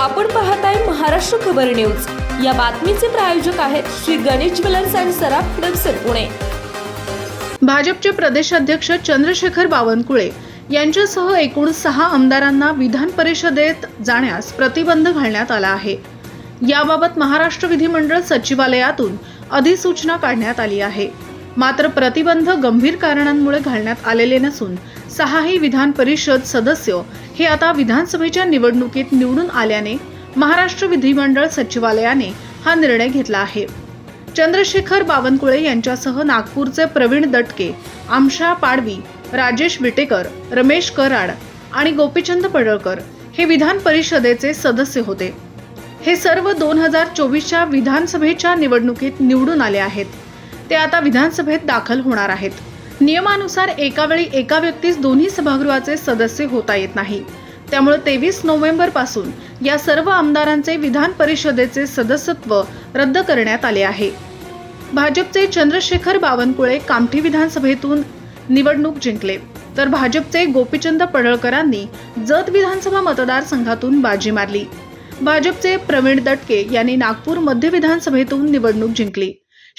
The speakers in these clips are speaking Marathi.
आपण पाहताय महाराष्ट्र खबर न्यूज. या बातमीचे प्रायोजक आहेत श्री गणेश ज्वेलर्स अँड सराफ हडपसर पुणे. भाजपचे प्रदेशाध्यक्ष चंद्रशेखर बावनकुळे यांच्यासह एकूण सहा आमदारांना विधान परिषदेत जाण्यास प्रतिबंध घालण्यात आला आहे. याबाबत महाराष्ट्र विधिमंडळ सचिवालयातून अधिसूचना काढण्यात आली आहे. मात्र प्रतिबंध गंभीर कारणांमुळे घालण्यात आलेले नसून सहाही विधान परिषद सदस्य हे आता विधानसभेच्या निवडणुकीत निवडून आल्याने महाराष्ट्र विधिमंडळ सचिवालयाने हा निर्णय घेतला आहे. चंद्रशेखर बावनकुळे यांच्यासह नागपूरचे प्रवीण दटके आमशा पाडवी राजेश विटेकर रमेश कराड आणि गोपीचंद पडळकर हे विधान परिषदेचे सदस्य होते. हे सर्व दोन हजार चोवीसच्या विधानसभेच्या निवडणुकीत निवडून आले आहेत. ते आता विधानसभेत दाखल होणार आहेत. नियमानुसार एकावेळी एका व्यक्तीस दोन्ही सभागृहाचे सदस्य होता येत नाही. त्यामुळे तेवीस नोव्हेंबरपासून या सर्व आमदारांचे विधान परिषदेचे सदस्यत्व रद्द करण्यात आले आहे. भाजपचे चंद्रशेखर बावनकुळे कामठी विधानसभेतून निवडणूक जिंकले. तर भाजपचे गोपीचंद पडळकरांनी जत विधानसभा मतदारसंघातून बाजी मारली. भाजपचे प्रवीण दटके यांनी नागपूर मध्य विधानसभेतून निवडणूक जिंकली.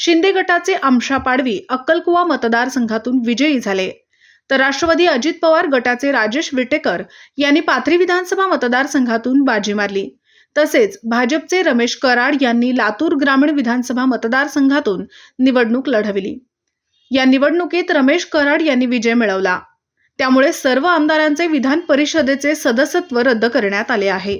शिंदे गटाचे आमशा पाडवी अक्कलकुवा मतदारसंघातून विजयी झाले. तर राष्ट्रवादी अजित पवार गटाचे राजेश विटेकर यांनी पाथरी विधानसभा मतदारसंघातून बाजी मारली. तसेच भाजपचे रमेश कराड यांनी लातूर ग्रामीण विधानसभा मतदारसंघातून निवडणूक लढविली. या निवडणुकीत रमेश कराड यांनी विजय मिळवला. त्यामुळे सर्व आमदारांचे विधान परिषदेचे सदस्यत्व रद्द करण्यात आले आहे.